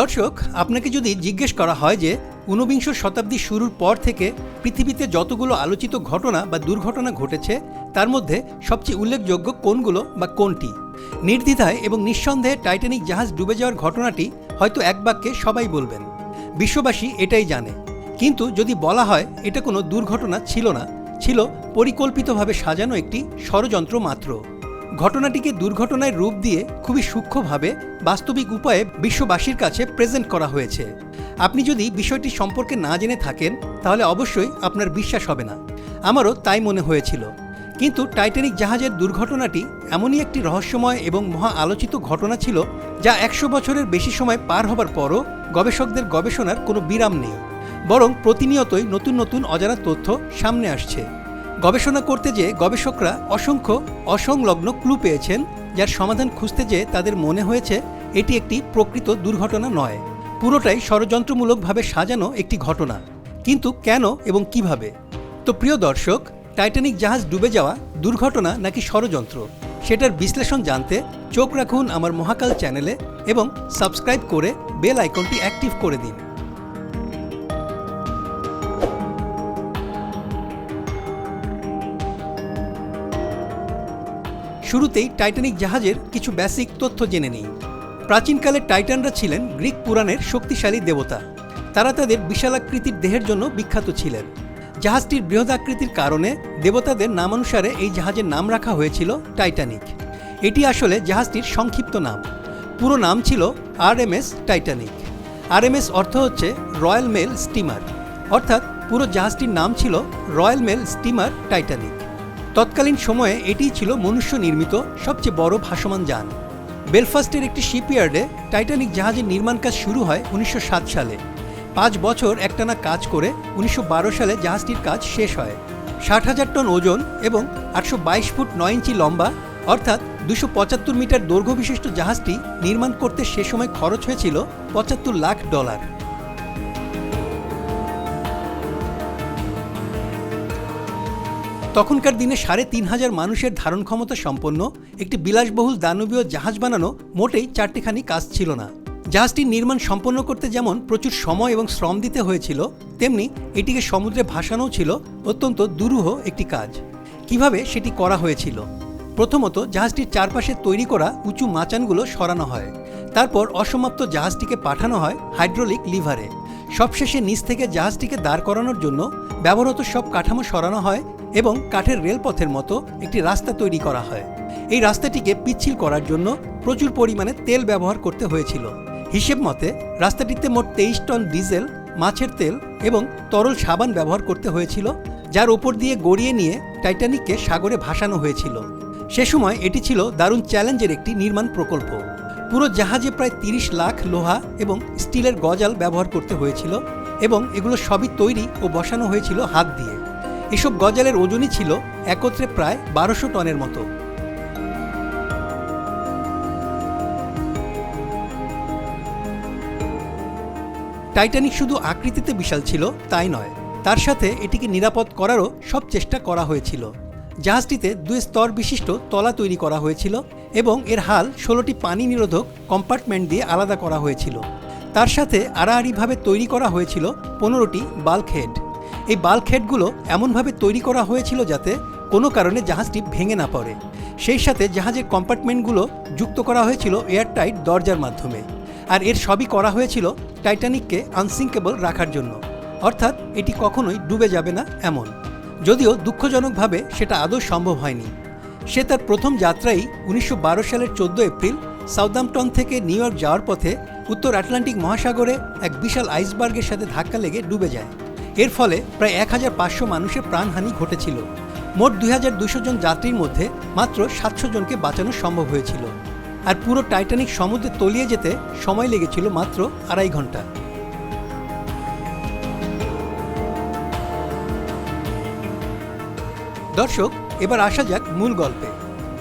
দর্শক, আপনাকে যদি জিজ্ঞেস করা হয় যে ঊনবিংশ শতাব্দী শুরুর পর থেকে পৃথিবীতে যতগুলো আলোচিত ঘটনা বা দুর্ঘটনা ঘটেছে, তার মধ্যে সবচেয়ে উল্লেখযোগ্য কোনগুলো বা কোনটি? নির্দ্বিধায় এবং নিঃসন্দেহে টাইটানিক জাহাজ ডুবে যাওয়ার ঘটনাটি হয়তো এক বাক্যে সবাই বলবেন। বিশ্ববাসী এটাই জানে। কিন্তু যদি বলা হয় এটা কোনো দুর্ঘটনা ছিল না, ছিল পরিকল্পিতভাবে সাজানো একটি ষড়যন্ত্র মাত্র। ঘটনাটিকে দুর্ঘটনায় রূপ দিয়ে খুবই সূক্ষ্মভাবে বাস্তবিক উপায়ে বিশ্ববাসীর কাছে প্রেজেন্ট করা হয়েছে। আপনি যদি বিষয়টি সম্পর্কে না জেনে থাকেন, তাহলে অবশ্যই আপনার বিশ্বাস হবে না। আমারও তাই মনে হয়েছিল। কিন্তু টাইটানিক জাহাজের দুর্ঘটনাটি এমনই একটি রহস্যময় এবং মহা আলোচিত ঘটনা ছিল, যা একশো বছরের বেশি সময় পার হবার পরও গবেষকদের গবেষণার কোনো বিরাম নেই। বরং প্রতিনিয়তই নতুন নতুন অজানা তথ্য সামনে আসছে। গবেষণা করতে যেয়ে গবেষকরা অসংখ্য অসংলগ্ন ক্লু পেয়েছেন, যার সমাধান খুঁজতে যেয়ে তাদের মনে হয়েছে এটি একটি প্রকৃত দুর্ঘটনা নয়। পুরোটাই ষড়যন্ত্রমূলকভাবে সাজানো একটি ঘটনা। কিন্তু কেন এবং কীভাবে? তো প্রিয় দর্শক, টাইটানিক জাহাজ ডুবে যাওয়া দুর্ঘটনা নাকি ষড়যন্ত্র? সেটার বিশ্লেষণ জানতে চোখ রাখুন আমার মহাকাল চ্যানেলে এবং সাবস্ক্রাইব করে বেল আইকনটি অ্যাক্টিভ করে দিন। শুরুতেই টাইটানিক জাহাজের কিছু বেসিক তথ্য জেনে নিই। প্রাচীনকালে টাইটানরা ছিলেন গ্রিক পুরাণের শক্তিশালী দেবতা। তারা তাদের বিশালাকৃতির দেহের জন্য বিখ্যাত ছিলেন। জাহাজটির বৃহদাকৃতির কারণে দেবতাদের নামানুসারে এই জাহাজের নাম রাখা হয়েছিল টাইটানিক। এটি আসলে জাহাজটির সংক্ষিপ্ত নাম। পুরো নাম ছিল R M S Titanic. R M S অর্থ হচ্ছে রয়্যাল মেল স্টিমার। অর্থাৎ পুরো জাহাজটির নাম ছিল রয়্যাল মেল স্টিমার টাইটানিক। তৎকালীন সময়ে এটিই ছিল মনুষ্য নির্মিত সবচেয়ে বড় ভাসমান যান। বেলফাস্টের একটি শিপইয়ার্ডে টাইটানিক জাহাজের নির্মাণ কাজ শুরু হয় উনিশশো সাত সালে। পাঁচ বছর একটানা কাজ করে উনিশশো বারো সালে জাহাজটির কাজ শেষ হয়। ষাট হাজার টন ওজন এবং আটশো বাইশ ফুট নয় ইঞ্চি লম্বা, অর্থাৎ দুশো পঁচাত্তর মিটার দৈর্ঘ্য বিশিষ্ট জাহাজটি নির্মাণ করতে সে সময় খরচ হয়েছিল পঁচাত্তর লাখ ডলার। তখনকার দিনে সাড়ে তিন হাজার মানুষের ধারণ ক্ষমতা সম্পন্ন একটি বিলাসবহুল দানবীয় জাহাজ বানানো মোটেই চারটিখানি কাজ ছিল না। জাহাজটির নির্মাণ সম্পন্ন করতে যেমন প্রচুর সময় এবং শ্রম দিতে হয়েছিল, তেমনি এটিকে সমুদ্রে ভাসানোও ছিল অত্যন্ত দুরূহ একটি কাজ। কীভাবে সেটি করা হয়েছিল? প্রথমত, জাহাজটির চারপাশে তৈরি করা উঁচু মাচানগুলো সরানো হয়। তারপর অসমাপ্ত জাহাজটিকে পাঠানো হয় হাইড্রোলিক লিভারে। সবশেষে নিচ থেকে জাহাজটিকে দাঁড় করানোর জন্য ব্যবহৃত সব কাঠামো সরানো হয় এবং কাঠের রেলপথের মতো একটি রাস্তা তৈরি করা হয়। এই রাস্তাটিকে পিচ্ছিল করার জন্য প্রচুর পরিমাণে তেল ব্যবহার করতে হয়েছিল। হিসেব মতে, রাস্তাটিতে মোট তেইশ টন ডিজেল, মাছের তেল এবং তরল সাবান ব্যবহার করতে হয়েছিল, যার ওপর দিয়ে গড়িয়ে নিয়ে টাইটানিককে সাগরে ভাসানো হয়েছিল। সে সময় এটি ছিল দারুণ চ্যালেঞ্জের একটি নির্মাণ প্রকল্প। পুরো জাহাজে প্রায় তিরিশ লাখ লোহা এবং স্টিলের গজাল ব্যবহার করতে হয়েছিল এবং এগুলো সবই তৈরি ও বসানো হয়েছিল হাত দিয়ে। এসব গজালের ওজনই ছিল একত্রে প্রায় বারোশো টনের মতো। টাইটানিক শুধু আকৃতিতে বিশাল ছিল, তাই নয়। তার সাথে এটিকে নিরাপদ করারও সব চেষ্টা করা হয়েছিল। জাহাজটিতে দুই স্তর বিশিষ্ট তলা তৈরি করা হয়েছিল এবং এর হাল ষোলোটি পানি নিরোধক কম্পার্টমেন্ট দিয়ে আলাদা করা হয়েছিল। তার সাথে আড়াআড়িভাবে তৈরি করা হয়েছিল পনেরোটি বাল্কহেড এই বাল্কহেডগুলো এমনভাবে তৈরি করা হয়েছিল যাতে কোনো কারণে জাহাজটি ভেঙে না পড়ে। সেই সাথে জাহাজের কম্পার্টমেন্টগুলো যুক্ত করা হয়েছিল এয়ারটাইট দরজার মাধ্যমে। আর এর সবই করা হয়েছিল টাইটানিককে আনসিঙ্কেবল রাখার জন্য। অর্থাৎ এটি কখনোই ডুবে যাবে না এমন। যদিও দুঃখজনকভাবে সেটা আদৌ সম্ভব হয়নি। সে তার প্রথম যাত্রাই উনিশশো বারো সালের চোদ্দ এপ্রিল সাউদাম্পটন থেকে নিউ ইয়র্ক যাওয়ার পথে উত্তর আটলান্টিক মহাসাগরে এক বিশাল আইসবার্গের সাথে ধাক্কা লেগে ডুবে যায়। এর ফলে প্রায় এক হাজার পাঁচশো মানুষের প্রাণহানি ঘটেছিল। মোট দুই হাজার জন যাত্রীর মধ্যে মাত্র সাতশো জনকে বাঁচানো সম্ভব হয়েছিল। আর পুরো টাইটানিক সমুদ্রে তলিয়ে যেতে সময় লেগেছিল মাত্র আড়াই ঘণ্টা। দর্শক, এবার আসা যাক মূল গল্পে।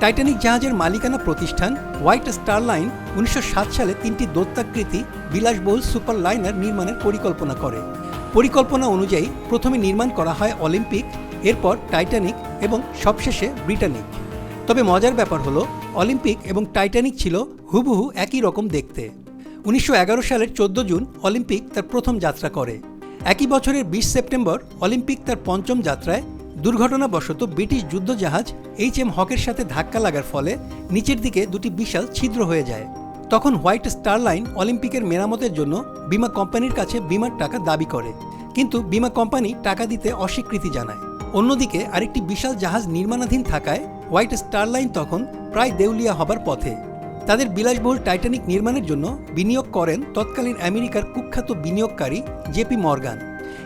টাইটানিক জাহাজের মালিকানা প্রতিষ্ঠান হোয়াইট স্টার লাইন উনিশশো সাত সালে তিনটি দত্তাকৃতি বিলাসবহুল সুপার লাইনার নির্মাণের পরিকল্পনা করে। পরিকল্পনা অনুযায়ী প্রথমে নির্মাণ করা হয় অলিম্পিক, এরপর টাইটানিক এবং সবশেষে ব্রিটানিক। তবে মজার ব্যাপার হলো, অলিম্পিক এবং টাইটানিক ছিল হুবহু একই রকম দেখতে। উনিশশো এগারো সালের চোদ্দ জুন অলিম্পিক তার প্রথম যাত্রা করে। একই বছরের বিশ সেপ্টেম্বর অলিম্পিক তার পঞ্চম যাত্রায়। দুর্ঘটনাবশত ব্রিটিশ যুদ্ধজাহাজ এইচ এম হকের সাথে ধাক্কা লাগার ফলে নিচের দিকে দুটি বিশাল ছিদ্র হয়ে যায়। তখন হোয়াইট স্টার লাইন অলিম্পিকের মেরামতের জন্য বিমা কোম্পানির কাছে বিমার টাকা দাবি করে। কিন্তু বিমা কোম্পানি টাকা দিতে অস্বীকৃতি জানায়। অন্যদিকে আরেকটি বিশাল জাহাজ নির্মাণাধীন থাকায় হোয়াইট স্টার লাইন তখন প্রায় দেউলিয়া হবার পথে। তাদের বিলাসবহুল টাইটানিক নির্মাণের জন্য বিনিয়োগ করেন তৎকালীন আমেরিকার কুখ্যাত বিনিয়োগকারী জেপি মর্গান।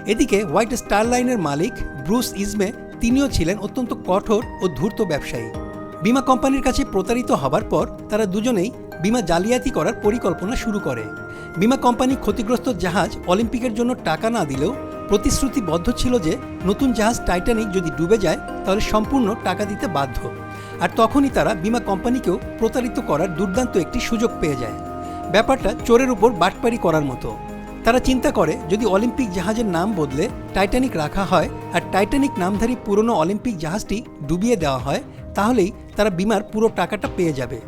এদিকে হোয়াইট স্টার লাইনের মালিক ব্রুস ইজমে তিনিও ছিলেন অত্যন্ত কঠোর ও ধূর্ত ব্যবসায়ী। বিমা কোম্পানির কাছে প্রতারিত হবার পর তারা দুজনেই বিমা জালিয়াতি করার পরিকল্পনা শুরু করে। বিমা কোম্পানি ক্ষতিগ্রস্ত জাহাজ অলিম্পিকের জন্য টাকা না দিলেও প্রতিশ্রুতিবদ্ধ ছিল যে নতুন জাহাজ টাইটানিক যদি ডুবে যায়, তাহলে সম্পূর্ণ টাকা দিতে বাধ্য। আর তখনই তারা বিমা কোম্পানিকেও প্রতারিত করার দুর্দান্ত একটি সুযোগ পেয়ে যায়। ব্যাপারটা চোরের উপর বাটপারি করার মতো। তারা চিন্তা করে, যদি অলিম্পিক জাহাজের নাম বদলে টাইটানিক রাখা হয় আর টাইটানিক নামধারী পুরনো অলিম্পিক জাহাজটি ডুবিয়ে দেওয়া হয়, তাহলেই তারা বিমার পুরো টাকাটা পেয়ে যাবে।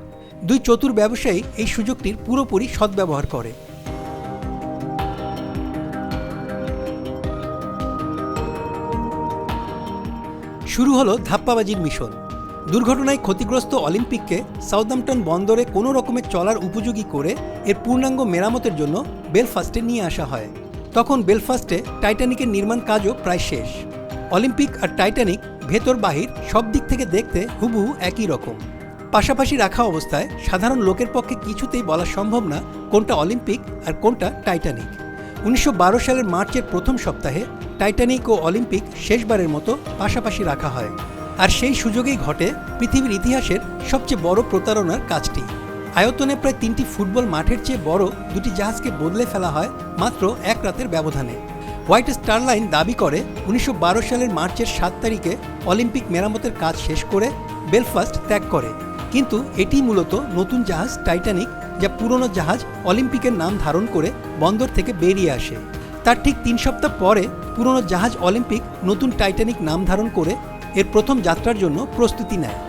দুই চতুর ব্যবসায়ী এই সুযোগটির পুরোপুরি সদ্ব্যবহার করে। শুরু হলো ধাপ্পাবাজির মিশন। দুর্ঘটনায় ক্ষতিগ্রস্ত অলিম্পিককে সাউদাম্পটন বন্দরে কোনো রকমের চলার উপযোগী করে এর পূর্ণাঙ্গ মেরামতের জন্য বেলফাস্টে নিয়ে আসা হয়। তখন বেলফাস্টে টাইটানিকের নির্মাণ কাজও প্রায় শেষ। অলিম্পিক আর টাইটানিক ভেতর বাহির সব দিক থেকে দেখতে হুবহু একই রকম। পাশাপাশি রাখা অবস্থায় সাধারণ লোকের পক্ষে কিছুতেই বলা সম্ভব না কোনটা অলিম্পিক আর কোনটা টাইটানিক। উনিশশো বারো সালের মার্চের প্রথম সপ্তাহে টাইটানিক ও অলিম্পিক শেষবারের মতো পাশাপাশি রাখা হয়। আর সেই সুযোগেই ঘটে পৃথিবীর ইতিহাসের সবচেয়ে বড় প্রতারণার কাজটি। আয়তনে প্রায় তিনটি ফুটবল মাঠের চেয়ে বড় দুটি জাহাজকে বদলে ফেলা হয় মাত্র এক রাতের ব্যবধানে। হোয়াইট স্টার লাইন দাবি করে উনিশশো বারো সালের মার্চের সাত তারিখে অলিম্পিক মেরামতের কাজ শেষ করে বেলফাস্ট ত্যাগ করে। কিন্তু এটি মূলত নতুন জাহাজ টাইটানিক যা পুরনো জাহাজ অলিম্পিকের নাম ধারণ করে বন্দর থেকে বেরিয়ে আসে। তার ঠিক তিন সপ্তাহ পরে পুরনো জাহাজ অলিম্পিক নতুন টাইটানিক নাম ধারণ করে এর প্রথম যাত্রার জন্য প্রস্তুতি নেয়।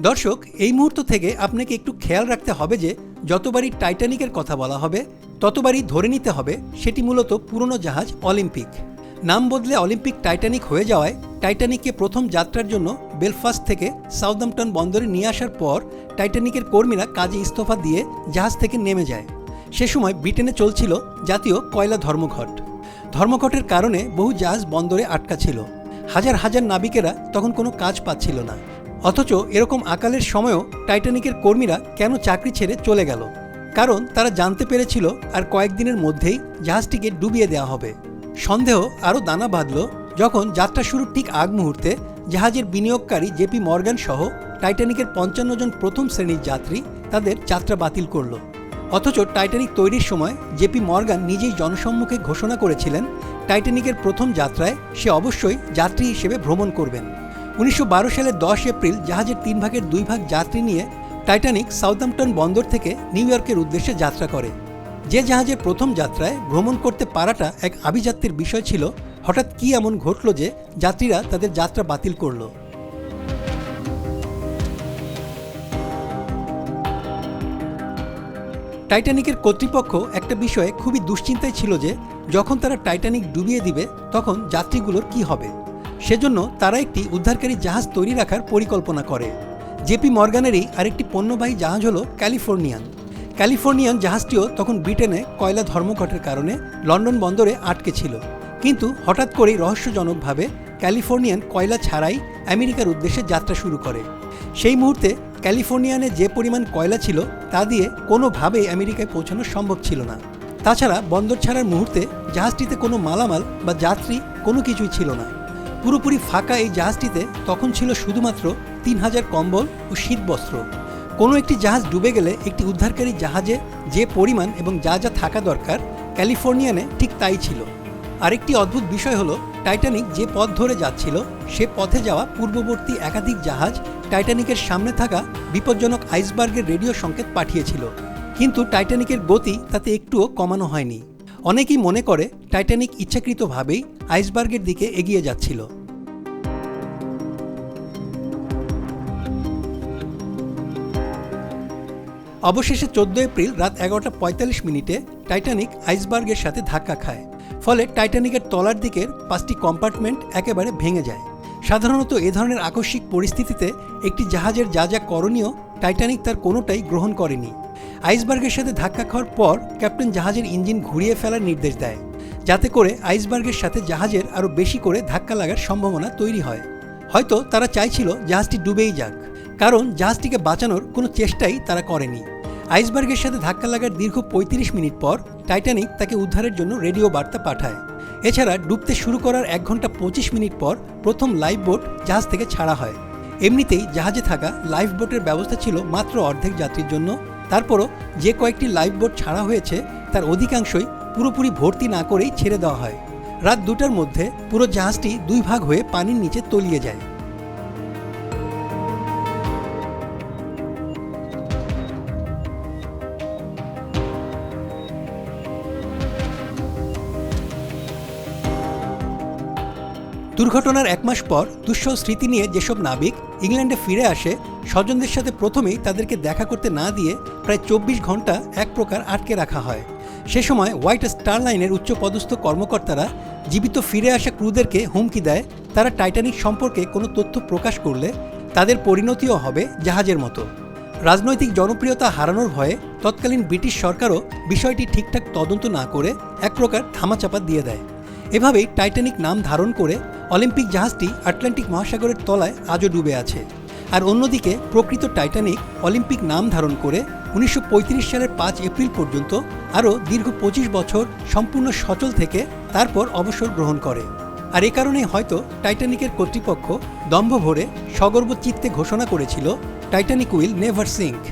দর্শক, এই মুহূর্ত থেকে আপনাকে একটু খেয়াল রাখতে হবে যে যতবারই টাইটানিকের কথা বলা হবে ততবারই ধরে নিতে হবে সেটি মূলত পুরনো জাহাজ অলিম্পিক। নাম বদলে অলিম্পিক টাইটানিক হয়ে যাওয়ায় টাইটানিককে প্রথম যাত্রার জন্য বেলফাস্ট থেকে সাউদাম্পটন বন্দরে নিয়ে আসার পর টাইটানিকের কর্মীরা কাজে ইস্তফা দিয়ে জাহাজ থেকে নেমে যায়। সে সময় ব্রিটেনে চলছিল জাতীয় কয়লা ধর্মঘট। ধর্মঘটের কারণে বহু জাহাজ বন্দরে আটকা ছিল। হাজার হাজার নাবিকেরা তখন কোনো কাজ পাচ্ছিল না। অথচ এরকম আকালের সময়ও টাইটানিকের কর্মীরা কেন চাকরি ছেড়ে চলে গেল? কারণ তারা জানতে পেরেছিল আর কয়েকদিনের মধ্যেই জাহাজটিকে ডুবিয়ে দেওয়া হবে। সন্দেহ আরও দানা বাঁধল যখন যাত্রা শুরুর ঠিক আগ মুহূর্তে জাহাজের বিনিয়োগকারী জেপি মর্গান সহ টাইটানিকের পঞ্চান্ন জন প্রথম শ্রেণির যাত্রী তাদের যাত্রা বাতিল করল। অথচ টাইটানিক তৈরির সময় জেপি মর্গান নিজেই জনসম্মুখে ঘোষণা করেছিলেন, টাইটানিকের প্রথম যাত্রায় সে অবশ্যই যাত্রী হিসেবে ভ্রমণ করবেন। উনিশশো বারো সালের দশ এপ্রিল জাহাজের তিন ভাগের দুই ভাগ যাত্রী নিয়ে টাইটানিক সাউথাম্পটন বন্দর থেকে নিউ ইয়র্কের উদ্দেশ্যে যাত্রা করে। যে জাহাজের প্রথম যাত্রায় ভ্রমণ করতে পারাটা এক আভিজাত্যের বিষয় ছিল, হঠাৎ কি এমন ঘটল যে যাত্রীরা তাদের যাত্রা বাতিল করল। টাইটানিকের কর্তৃপক্ষ একটা বিষয়ে খুবই দুশ্চিন্তায় ছিল যে, যখন তারা টাইটানিক ডুবিয়ে দিবে, তখন যাত্রীগুলোর কি হবে? সেজন্য তারা একটি উদ্ধারকারী জাহাজ তৈরি রাখার পরিকল্পনা করে। জেপি মর্গানেরই আরেকটি পণ্যবাহী জাহাজ হল ক্যালিফোর্নিয়ান। ক্যালিফোর্নিয়ান জাহাজটিও তখন ব্রিটেনে কয়লা ধর্মঘটের কারণে লন্ডন বন্দরে আটকে ছিল। কিন্তু হঠাৎ করেই রহস্যজনকভাবে ক্যালিফোর্নিয়ান কয়লা ছাড়াই আমেরিকার উদ্দেশ্যে যাত্রা শুরু করে। সেই মুহূর্তে ক্যালিফোর্নিয়ানে যে পরিমাণ কয়লা ছিল তা দিয়ে কোনোভাবেই আমেরিকায় পৌঁছানো সম্ভব ছিল না। তাছাড়া বন্দর ছাড়ার মুহূর্তে জাহাজটিতে কোনো মালামাল বা যাত্রী কোনো কিছুই ছিল না। পুরোপুরি ফাঁকা এই জাহাজটিতে তখন ছিল শুধুমাত্র তিন হাজার কম্বল ও শীতবস্ত্র। কোনো একটি জাহাজ ডুবে গেলে একটি উদ্ধারকারী জাহাজে যে পরিমাণ এবং যা যা থাকা দরকার ক্যালিফোর্নিয়ানে ঠিক তাই ছিল। আরেকটি অদ্ভুত বিষয় হলো, টাইটানিক যে পথ ধরে যাচ্ছিল, সে পথে যাওয়া পূর্ববর্তী একাধিক জাহাজ টাইটানিকের সামনে থাকা বিপজ্জনক আইসবার্গের রেডিও সংকেত পাঠিয়েছিল। কিন্তু টাইটানিকের গতি তাতে একটুও কমানো হয়নি। অনেকেই মনে করে, টাইটানিক ইচ্ছাকৃতভাবেই আইসবার্গের দিকে এগিয়ে যাচ্ছিল। অবশেষে চোদ্দ এপ্রিল রাত এগারোটা পঁয়তাল্লিশ মিনিটে টাইটানিক আইসবার্গের সাথে ধাক্কা খায়। ফলে টাইটানিকের তলার দিকের পাঁচটি কম্পার্টমেন্ট একেবারে ভেঙে যায়। সাধারণত এ ধরনের আকস্মিক পরিস্থিতিতে একটি জাহাজের যা যা করণীয় টাইটানিক তার কোনোটাই গ্রহণ করেনি। আইসবার্গের সাথে ধাক্কা খাওয়ার পর ক্যাপ্টেন জাহাজের ইঞ্জিন ঘুরিয়ে ফেলার নির্দেশ দেয়। যাতে করে আইসবার্গের সাথে জাহাজের আরও বেশি করে ধাক্কা লাগার সম্ভাবনা তৈরি হয়। হয়তো তারা চাইছিল জাহাজটি ডুবেই যাক। কারণ জাহাজটিকে বাঁচানোর কোনো চেষ্টাই তারা করেনি। আইসবার্গের সাথে ধাক্কা লাগার দীর্ঘ পঁয়ত্রিশ মিনিট পর টাইটানিক তাকে উদ্ধারের জন্য রেডিও বার্তা পাঠায়। এছাড়া ডুবতে শুরু করার এক ঘণ্টা পঁচিশ মিনিট পর প্রথম লাইফ বোট জাহাজ থেকে ছাড়া হয়। এমনিতেই জাহাজে থাকা লাইফ বোটের ব্যবস্থা ছিল মাত্র অর্ধেক যাত্রীর জন্য। তারপরও যে কয়েকটি লাইফ বোট ছাড়া হয়েছে, তার অধিকাংশই পুরোপুরি ভর্তি না করেই ছেড়ে দেওয়া হয়। রাত দুটার মধ্যে পুরো জাহাজটি দুই ভাগ হয়ে পানির নিচে তলিয়ে যায়। দুর্ঘটনার এক মাস পর দুঃসহ স্মৃতি নিয়ে যেসব নাবিক ইংল্যান্ডে ফিরে আসে, স্বজনদের সাথে প্রথমেই তাদেরকে দেখা করতে না দিয়ে প্রায় চব্বিশ ঘণ্টা এক প্রকার আটকে রাখা হয়। সে সময় হোয়াইট স্টার লাইনের উচ্চপদস্থ কর্মকর্তারা জীবিত ফিরে আসা ক্রুদেরকে হুমকি দেয়, তারা টাইটানিক সম্পর্কে কোনো তথ্য প্রকাশ করলে তাদের পরিণতিও হবে জাহাজের মতো। রাজনৈতিক জনপ্রিয়তা হারানোর ভয়ে তৎকালীন ব্রিটিশ সরকারও বিষয়টি ঠিকঠাক তদন্ত না করে এক প্রকার ধামাচাপা দিয়ে দেয়। এভাবেই টাইটানিক নাম ধারণ করে অলিম্পিক জাহাজটি আটলান্টিক মহাসাগরের তলায় আজও ডুবে আছে। আর অন্যদিকে, প্রকৃত টাইটানিক অলিম্পিক নাম ধারণ করে উনিশশো পঁয়ত্রিশ সালের পাঁচ এপ্রিল পর্যন্ত আরও দীর্ঘ পঁচিশ বছর সম্পূর্ণ সচল থেকে তারপর অবসর গ্রহণ করে। আর এ কারণে হয়তো টাইটানিকের কর্তৃপক্ষ দম্ভ ভরে সগর্ব চিত্তে ঘোষণা করেছিল, টাইটানিক উইল নেভার সিঙ্ক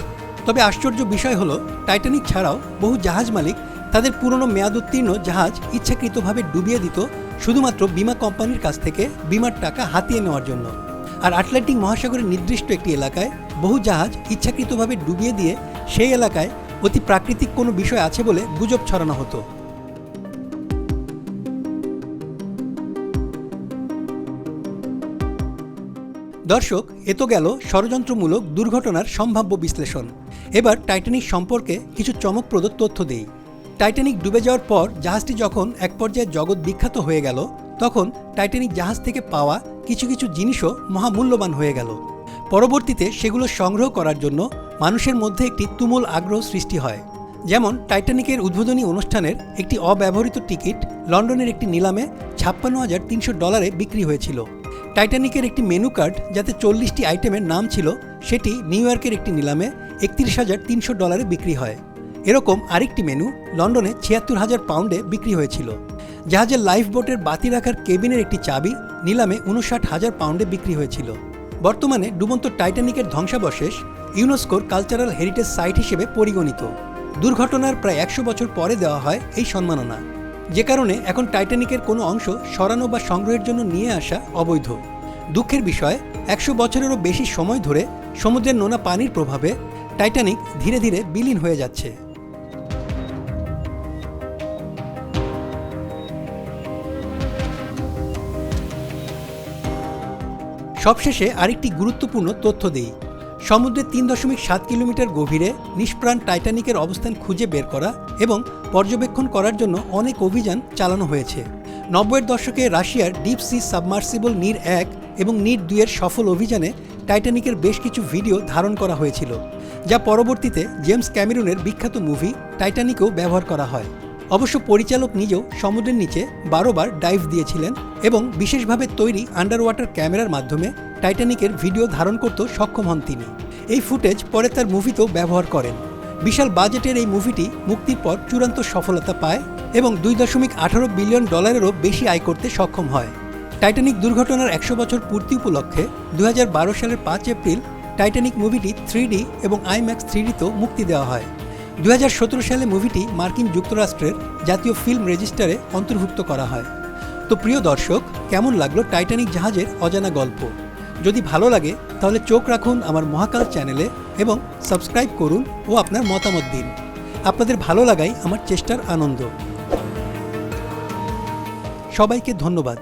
তবে আশ্চর্য বিষয় হলো, টাইটানিক ছাড়াও বহু জাহাজ মালিক তাদের পুরনো মেয়াদ উত্তীর্ণ জাহাজ ইচ্ছাকৃতভাবে ডুবিয়ে দিত শুধুমাত্র বিমা কোম্পানির কাছ থেকে বিমার টাকা হাতিয়ে নেওয়ার জন্য। আর আটলান্টিক মহাসাগরের নির্দিষ্ট একটি এলাকায় বহু জাহাজ ইচ্ছাকৃতভাবে ডুবিয়ে দিয়ে সেই এলাকায় অতি প্রাকৃতিক কোনো বিষয় আছে বলে গুজব ছড়ানো হতো। দর্শক, এ তো গেল ষড়যন্ত্রমূলক দুর্ঘটনার সম্ভাব্য বিশ্লেষণ। এবার টাইটানিক সম্পর্কে কিছু চমকপ্রদ তথ্য দেই। টাইটানিক ডুবে যাওয়ার পর জাহাজটি যখন এক পর্যায়ে জগৎ বিখ্যাত হয়ে গেল, তখন টাইটানিক জাহাজ থেকে পাওয়া কিছু কিছু জিনিসও মহামূল্যবান হয়ে গেল। পরবর্তীতে সেগুলো সংগ্রহ করার জন্য মানুষের মধ্যে একটি তুমুল আগ্রহ সৃষ্টি হয়। যেমন টাইটানিকের উদ্বোধনী অনুষ্ঠানের একটি অব্যবহৃত টিকিট লন্ডনের একটি নিলামে ছাপ্পান্ন হাজার তিনশো ডলারে বিক্রি হয়েছিল। টাইটানিকের একটি মেনু কার্ড যাতে চল্লিশটি আইটেমের নাম ছিল, সেটি নিউ ইয়র্কের একটি নিলামে একত্রিশ হাজার তিনশো ডলারে বিক্রি হয়। এরকম আরেকটি মেনু লন্ডনে ছিয়াত্তর হাজার পাউন্ডে বিক্রি হয়েছিল। জাহাজের লাইফ বোটের বাতি রাখার কেবিনের একটি চাবি নিলামে উনষাট হাজার পাউন্ডে বিক্রি হয়েছিল। বর্তমানে ডুবন্ত টাইটানিকের ধ্বংসাবশেষ ইউনেস্কোর কালচারাল হেরিটেজ সাইট হিসেবে পরিগণিত। দুর্ঘটনার প্রায় একশো বছর পরে দেওয়া হয় এই সম্মাননা। যে কারণে এখন টাইটানিকের কোনো অংশ সরানো বা সংগ্রহের জন্য নিয়ে আসা অবৈধ। দুঃখের বিষয়, একশো বছরেরও বেশি সময় ধরে সমুদ্রের নোনা পানির প্রভাবে টাইটানিক ধীরে ধীরে বিলীন হয়ে যাচ্ছে। সবশেষে আরেকটি গুরুত্বপূর্ণ তথ্য দেই। সমুদ্রে তিন দশমিক সাত কিলোমিটার গভীরে নিষ্প্রাণ টাইটানিকের অবস্থান খুঁজে বের করা এবং পর্যবেক্ষণ করার জন্য অনেক অভিযান চালানো হয়েছে। নব্বইয়ের দশকে রাশিয়ার ডিপ সি সাবমার্সিবল নীর এক এবং নীর দুইয়ের সফল অভিযানে টাইটানিকের বেশ কিছু ভিডিও ধারণ করা হয়েছিল, যা পরবর্তীতে জেমস ক্যামেরুনের বিখ্যাত মুভি টাইটানিকেও ব্যবহার করা হয়। অবশ্য পরিচালক নিজেও সমুদ্রের নিচে বারোবার ডাইভ দিয়েছিলেন এবং বিশেষভাবে তৈরি আন্ডার ওয়াটার ক্যামেরার মাধ্যমে টাইটানিকের ভিডিও ধারণ করতে সক্ষম হন তিনি। এই ফুটেজ পরে তার মুভিতেও ব্যবহার করেন। বিশাল বাজেটের এই মুভিটি মুক্তির পর চূড়ান্ত সফলতা পায় এবং দুই দশমিক আঠারো বিলিয়ন ডলারেরও বেশি আয় করতে সক্ষম হয়। টাইটানিক দুর্ঘটনার একশো বছর পূর্তি উপলক্ষে দু হাজার বারো সালের পাঁচ এপ্রিল টাইটানিক মুভিটি থ্রি এবং আইম্যাক্স থ্রিডিতেও মুক্তি দেওয়া হয়। দু হাজার সতেরো সালে মুভিটি মার্কিন যুক্তরাষ্ট্রের জাতীয় ফিল্ম রেজিস্টারে অন্তর্ভুক্ত করা হয়। তো প্রিয় দর্শক, কেমন লাগল টাইটানিক জাহাজের অজানা গল্প? যদি ভালো লাগে, তাহলে চোখ রাখুন আমার মহাকাল চ্যানেলে এবং সাবস্ক্রাইব করুন ও আপনার মতামত দিন। আপনাদের ভালো লাগাই আমার চেষ্টার আনন্দ। সবাইকে ধন্যবাদ।